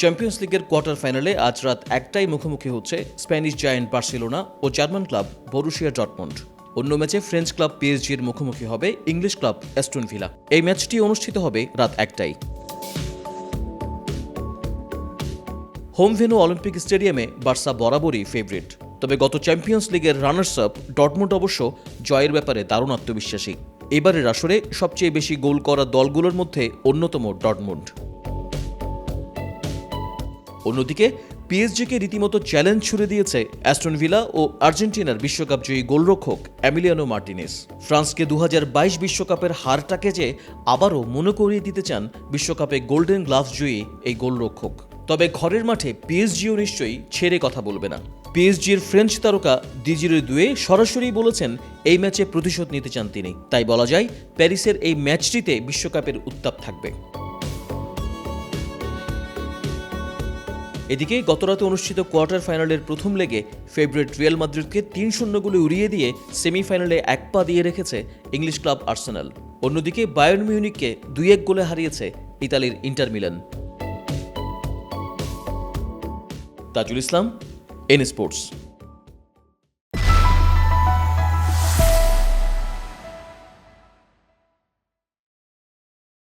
Champions লিগের quarter ফাইনালে আজ রাত একটাই মুখোমুখি হচ্ছে স্প্যানিশ জায়ান্ট বার্সেলোনা ও জার্মান ক্লাব বরুশিয়া ডটমন্ড অন্য ম্যাচে ফ্রেঞ্চ ক্লাব পিএসজির মুখোমুখি হবে ইংলিশ ক্লাব অ্যাস্টন ভিলা এই ম্যাচটি অনুষ্ঠিত হবে রাত একটাই হোম ভেনু অলিম্পিক স্টেডিয়ামে বার্সা বরাবরই ফেভারিট তবে গত চ্যাম্পিয়ন্স লিগের রানার্স আপ ডটমুন্ড অবশ্য জয়ের ব্যাপারে দারুণ আত্মবিশ্বাসী। এবারের আসরে সবচেয়ে বেশি গোল করা দলগুলোর মধ্যে অন্যতম ডটমুন্ড অন্যদিকে পিএসজিকে রীতিমতো চ্যালেঞ্জ ছুড়ে দিয়েছে অ্যাস্টন ভিলা ও আর্জেন্টিনার বিশ্বকাপ জয়ী গোলরক্ষক অ্যামিলিয়ানো মার্টিনেস ফ্রান্সকে দু বিশ্বকাপের হারটাকে যে আবারও মনে করিয়ে দিতে চান বিশ্বকাপে গোল্ডেন গ্লাভস জয়ী এই গোলরক্ষক। তবে ঘরের মাঠে পিএসজিও নিশ্চয়ই ছেড়ে কথা বলবে না। পিএসজির ফ্রেঞ্চ তারকা দিজিরে দুয়ে সরাসরি বলেছেন, এই ম্যাচে প্রতিশোধ নিতে চান তিনি। তাই বলা যায়, প্যারিসের এই ম্যাচটিতে বিশ্বকাপের উত্তাপ থাকবে। এদিকে গতরাতে অনুষ্ঠিত কোয়ার্টার ফাইনালের প্রথম লেগে ফেভারিট রিয়াল মাদ্রিদকে তিন শূন্য গোলে উড়িয়ে দিয়ে সেমিফাইনালে এক পা দিয়ে রেখেছে ইংলিশ ক্লাব আর্সেনাল। অন্যদিকে বায়ার্ন মিউনিককে দুই এক গোলে হারিয়েছে ইতালির Inter Milan. Tajul Islam, N sports.